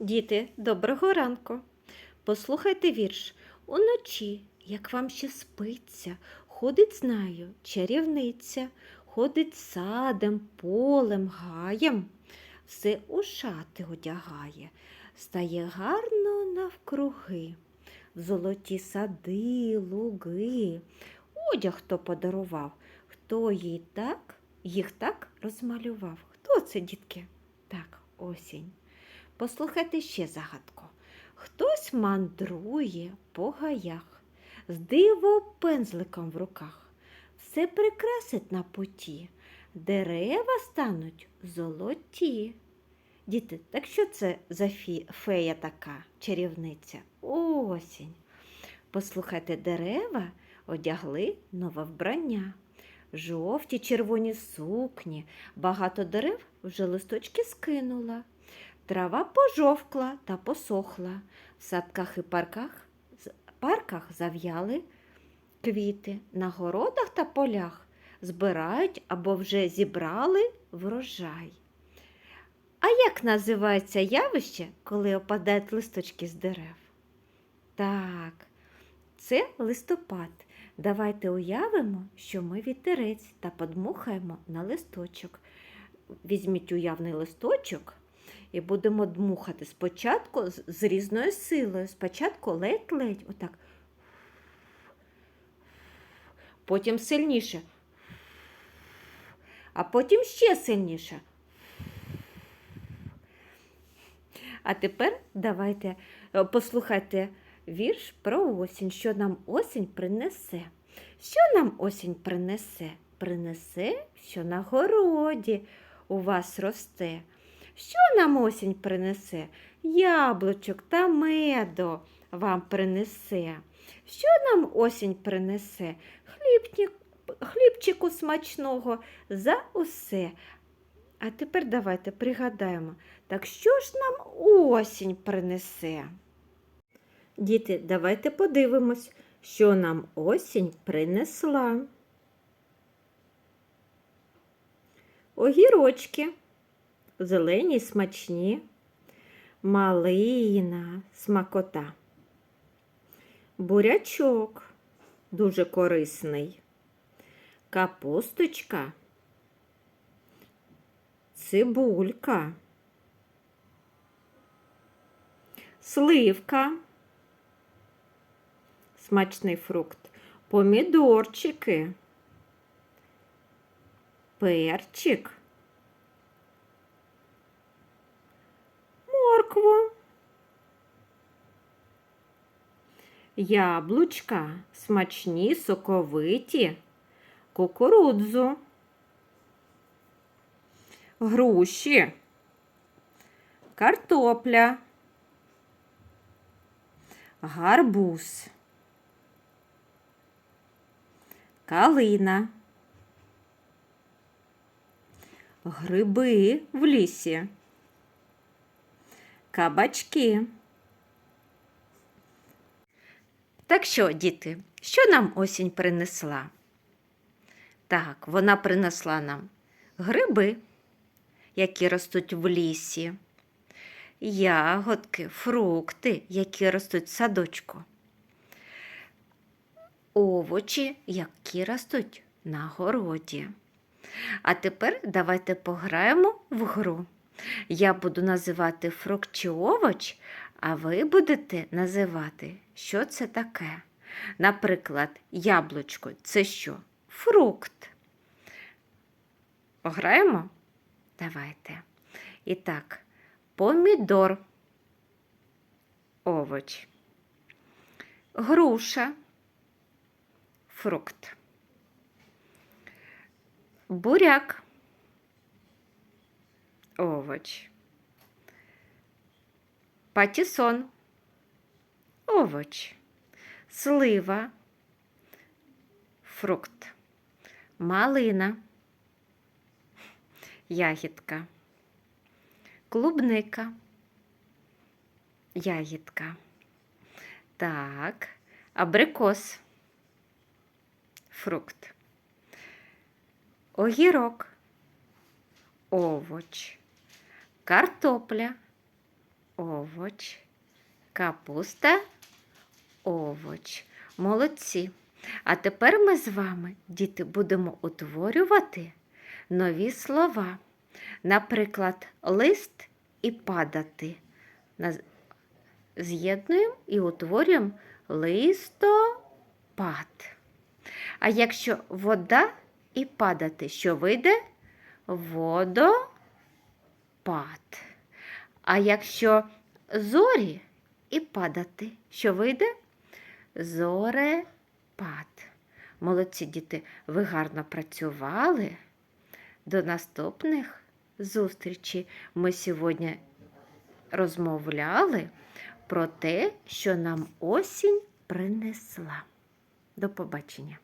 Діти, доброго ранку. Послухайте вірш. Уночі, як вам ще спиться, ходить, знаю, чарівниця, ходить садом, полем, гаєм, все у шати одягає, стає гарно навкруги, в золоті сади, луги. Одяг хто подарував, хто їй так, їх так розмалював. Хто це, дітки? Так, осінь. Послухайте ще загадку. Хтось мандрує по гаях, з диво пензликом в руках, все прикрасить на путі, дерева стануть золоті. Діти, так що це за фі- фея така чарівниця? Осінь. Послухайте, дерева одягли нове вбрання. Жовті червоні сукні, багато дерев вже листочки скинула. Трава пожовкла та посохла. В садках і парках, парках зав'яли квіти. На городах та полях збирають або вже зібрали врожай. А як називається явище, коли опадають листочки з дерев? Так, це листопад. Давайте уявимо, що ми вітерець та подмухаємо на листочок. Візьміть уявний листочок і будемо дмухати спочатку з, різною силою. Спочатку ледь-ледь, отак. Потім сильніше. А потім ще сильніше. А тепер давайте е, послухайте вірш про осінь, що нам осінь принесе. Що нам осінь принесе? Принесе, що на городі у вас росте. Що нам осінь принесе? Яблучок та меду вам принесе. Що нам осінь принесе? Хлібчик, хлібчику смачного за усе. А тепер давайте пригадаємо, так що ж нам осінь принесе? Діти, давайте подивимось, що нам осінь принесла. Огірочки зелені смачні, малина, смакота. Бурячок дуже корисний. Капусточка, цибулька, сливка, смачний фрукт, помідорчики, перчик. Моркву, яблучка, смачні, соковиті, кукурудзу, груші, картопля, гарбуз, калина, гриби в лісі кабачки. Так що, діти, що нам осінь принесла? Так, вона принесла нам гриби, які ростуть в лісі, ягодки, фрукти, які ростуть в садочку, овочі, які ростуть на городі. А тепер давайте пограємо в гру. Я буду називати фрукт чи овоч, а ви будете називати, що це таке. Наприклад, яблучко це що? Фрукт. Пограємо? Давайте. І так, помідор, овоч, груша, фрукт, буряк овоч. Патісон овоч. Слива фрукт. Малина ягідка. Клубника ягідка. Так, абрикос фрукт. Огірок овоч картопля, овоч, капуста, овоч. Молодці. А тепер ми з вами, діти, будемо утворювати нові слова. Наприклад, лист і падати. З'єднуємо і утворюємо листопад. А якщо вода і падати, що вийде? Водопад. А якщо зорі і падати, що вийде? Зорепад. Молодці діти, ви гарно працювали. До наступних зустрічей. Ми сьогодні розмовляли про те, що нам осінь принесла. До побачення.